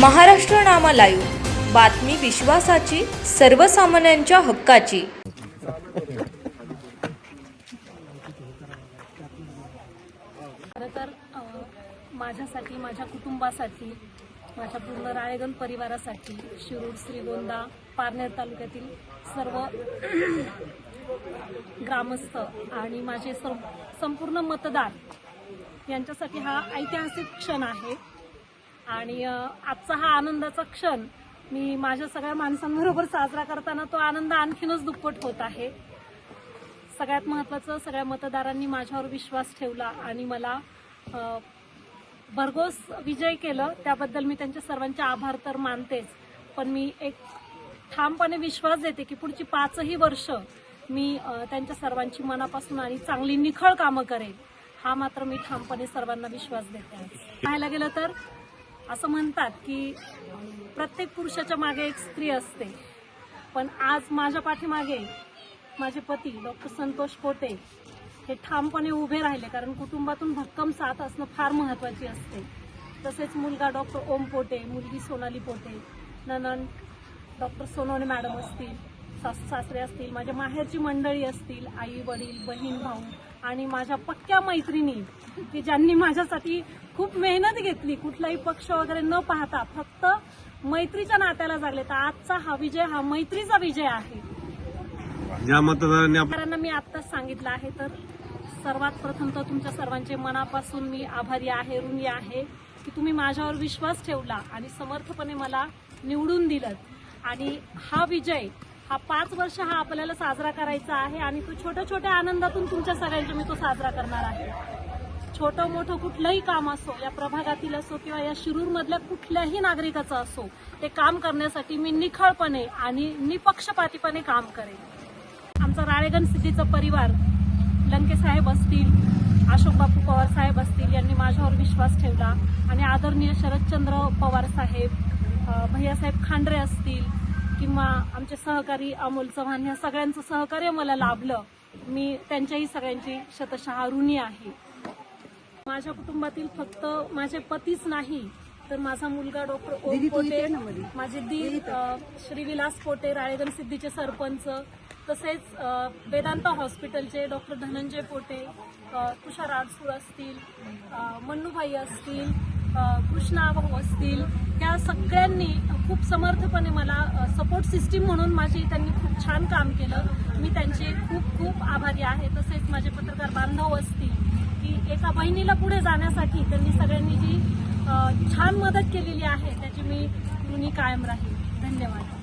महाराष्ट्र नामा live बातमी विश्वासाची सर्वसामान्यांच्या हक्काची. खरं तर माझ्यासाठी माझ्या कुटुंबासाठी माझ्या पूर्ण राळेगण परिवारासाठी शिरूर श्रीगोंदा पारनेर तालुक्यातील सर्व ग्रामस्थ आणि माझे सं संपूर्ण मतदार यांच्यासाठी हा ऐतिहासिक क्षण आहे. आणि आजचा हा आनंदाचा क्षण मी माझ्या सगळ्या माणसांबरोबर साजरा करताना तो आनंद आणखीनच दुप्पट होत आहे. सगळ्यात महत्त्वाचं सगळ्या मतदारांनी माझ्यावर विश्वास ठेवला आणि मला भरघोस विजय केलं. त्याबद्दल मी त्यांच्या सर्वांचे आभार तर मानतेच पण मी एक ठामपणे विश्वास देते की पुढची पाचही वर्ष मी त्यांच्या सर्वांची मनापासून आणि चांगली निखळ कामं करेन. हा मात्र मी ठामपणे सर्वांना विश्वास देते. पाहायला गेलं तर असं म्हणतात की प्रत्येक पुरुषाच्या मागे एक स्त्री असते. पण आज माझ्या पाठीमागे माझे पती डॉक्टर संतोष पोटे हे ठामपणे उभे राहिले कारण कुटुंबातून भक्कम साथ असणं फार महत्वाची असते. तसेच मुलगा डॉक्टर ओम पोटे मुलगी सोनाली पोटे ननन डॉक्टर सोनवणे मॅडम असतील सासू सासरे असतील माझ्या माहेरची मंडळी असतील आई वडील बहीण भाऊ आणि माझ्या पक्क्या मैत्रिणी की ज्यांनी माझ्यासाठी खूप मेहनत घेतली कुठलाही पक्ष वगैरे न पाहता फक्त मैत्रीच्या नात्याला जागले. तर आजचा हा विजय हा मैत्रीचा विजय आहे. ज्या मतदारांना मी आत्ताच सांगितलं आहे तर सर्वात प्रथम तर तुमच्या सर्वांचे मनापासून मी आभारी आहे ऋणी आहे की तुम्ही माझ्यावर विश्वास ठेवला आणि समर्थपणे मला निवडून दिलं. आणि हा विजय हा पाच वर्ष हा आपल्याला साजरा करायचा आहे आणि तो छोट्या छोट्या आनंदातून तुमच्या सगळ्यांच्या मी तो साजरा करणार आहे. छोटं मोठं कुठलंही काम असो या प्रभागातील असो किंवा या शिरूरमधल्या कुठल्याही नागरिकाचं असो ते काम करण्यासाठी मी निखळपणे आणि निपक्षपातीपणे काम करेन. आमचा राळेगण सिद्धीचा परिवार लंके साहेब असतील अशोक बापू पवार साहेब असतील यांनी माझ्यावर विश्वास ठेवला. आणि आदरणीय शरदचंद्र पवार साहेब भैयासाहेब खांडरे असतील किंवा आमचे सहकारी अमोल चव्हाण ह्या सगळ्यांचं सहकार्य मला लाभलं. मी त्यांच्याही सगळ्यांची शतशः ऋणी आहे. माझ्या कुटुंबातील फक्त माझे पतीच नाही तर माझा मुलगा डॉक्टर ओम पोटे माझे दीर अ, श्री विलास पोटे राळेगण सिद्धीचे सरपंच तसेच वेदांत हॉस्पिटलचे डॉक्टर धनंजय पोटे तुषार आडसूळ असतील मन्नूभाई असतील कृष्णा भाऊ असतील त्या सगळ्यांनी खूप समर्थपणे मला सपोर्ट सिस्टीम म्हणून माझी त्यांनी खूप छान काम केलं. मी त्यांचे खूप खूप आभारी आहे. तसेच माझे पत्रकार बांधव असतील की एका बहिणीला पुढे जाण्यासाठी त्यांनी सगळ्यांनी जी छान मदत केलेली आहे त्याची मी ऋणी कायम राहील. धन्यवाद.